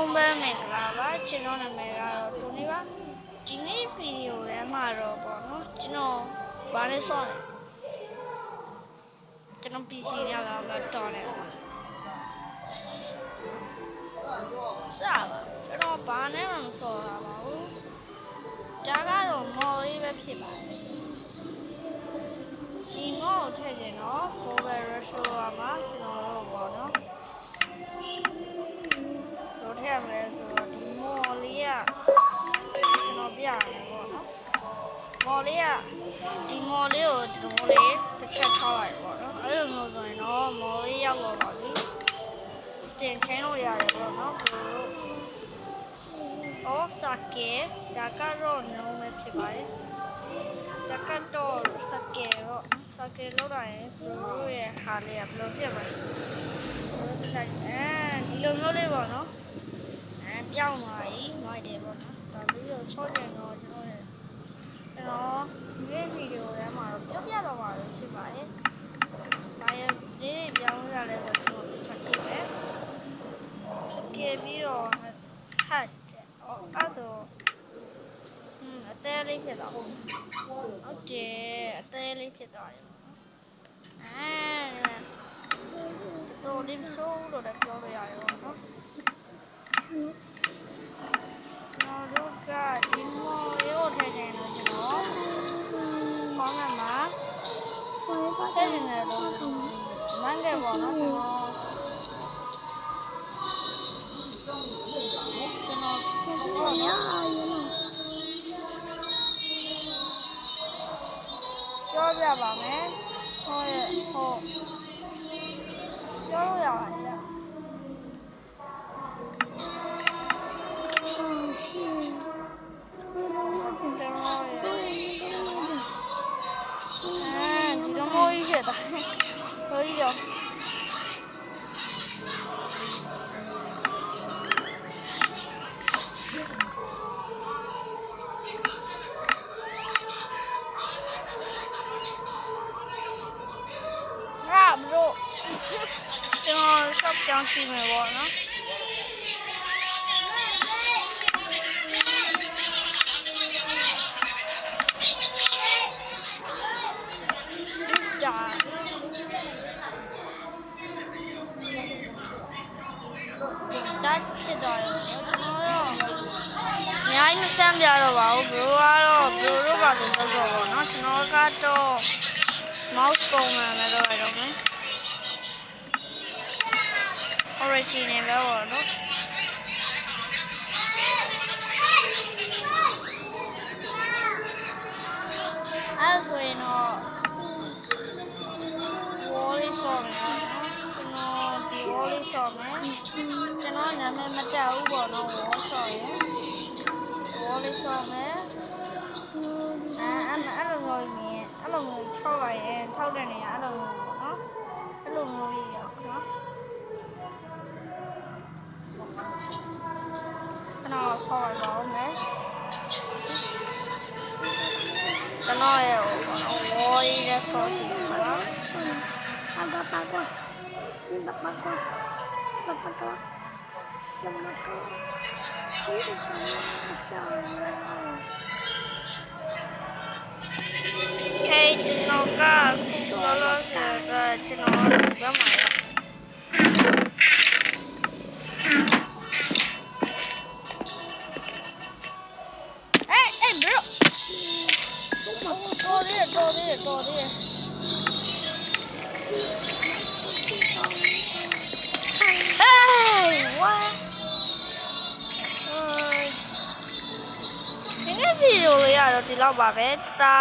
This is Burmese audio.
လုံးပဲမင်္ဂလာပါကျွန်တော်နာမည်ကတော့တူနေပါဒီနေ့ဗီဒီယိုထဲမှာတော့ပေါ့နော်ကျွန်တော်ဘာလဲဆော့လဲကျွန်တော် PC နဲ့လာလာတော်တယ်ပေါ့စားပါကျွန်တော်ဘာနဲ့မှမဆော့တာပါဘူးဒါကတော့မော်လေးပဲဖြစ်ပါတယ်ဒီမော်ကိုထည့်ခြင်းတော့ Power Ratio မှာ ကကျွန်တော်ပြရမယ်ပေါ့နော်မော်လေးကဒီမော်လေးကိုဒီမော်လေးတစ်ချက်ထောက်လိုက်ပေါ့နော်အဲ့လိုမျိုးဆိုရင်တော့မော်လေးရောက်တော့ပါပြီစတင်ချင်းလို့ရတယ်ပေါ့နော်ဘို့လို့အော်စကေဒါကတော့နုံးပဲဖြစ်ပါတယ်ဒါကတော့စကေတော့စကေလောက်တာရင်ဘို့တို့ရဲ့ဟာလေးကဘယ်လိုဖြစ်မှာလဲအဲဒီလိုမျိုးလေးပေါ့နော်အဲ ပြောင်းသွားပြီမိုက်တယ်ပေါ့နော်ဒါပြီးတော့ချောကျင်တော့ကျွန်တော်ရဲ့ကျွန်တော်ဒီဗီဒီယိုထဲမှာတော့ပြောပြတော့မှာလို့ရှိပါတယ်။ဒါရဲ့ဒီပြောင်းရလဲဆိုကျွန်တော်တစ်ချက်ကြည့်မယ်။ကြည့်ပြီးတော့ဟတ်တယ်။အော်အဲ့ဆိုဟင်းအသေးလေးဖြစ်တော့ဟုတ်တယ်အသေးလေးဖြစ်သွားတယ်။အဲတော်လေးမဆိုးလို့လည်းပြောလို့ရတယ်ပေါ့နော်။ကျွန် 아, 뼈야 밤에 허에 허 뼈야 아니야 아씨. 그러면 진짜. 허예 보이겠다. 보이려. 야, 무서워. 이거 샵 양팀에 와, 나? အများကြီးမဆန်းပြတော့ပါဘူးဘရိုကတော့ဘရိုတို့ပါဆိုတော့ပေါ့နော်ကျွန်တော်ကတော့ mouse ပုံမှန်ပဲတော့ရတော့မယ် original ပဲပေါ့နော်အဲ့ဒါဆိုရင်တော့ wall လေးဆော့မယ်နော်ကျွန်တော်ဒီ wall လေးဆော့မယ်ကျွန်တော်နာမည်မတက်ဘူးပေါ့နော် wall ဆော့ရင် wall လေးဆော့မယ် bỏ lấy xong nè à anh anh là người mẹ anh là người thâu này thâu này này anh là người đó, anh là người gì nó anh là soi bỏ mẹ cái nói ngồi ra soi gì đó anh đã bắt qua anh đã bắt qua đã bắt qua xem 是？这个哥，我老是个这个不要买了。哎哎，不要！什么？高点，高点， ဗီဒီယိုလေးကတော့ဒီလောက်ပါပဲတာ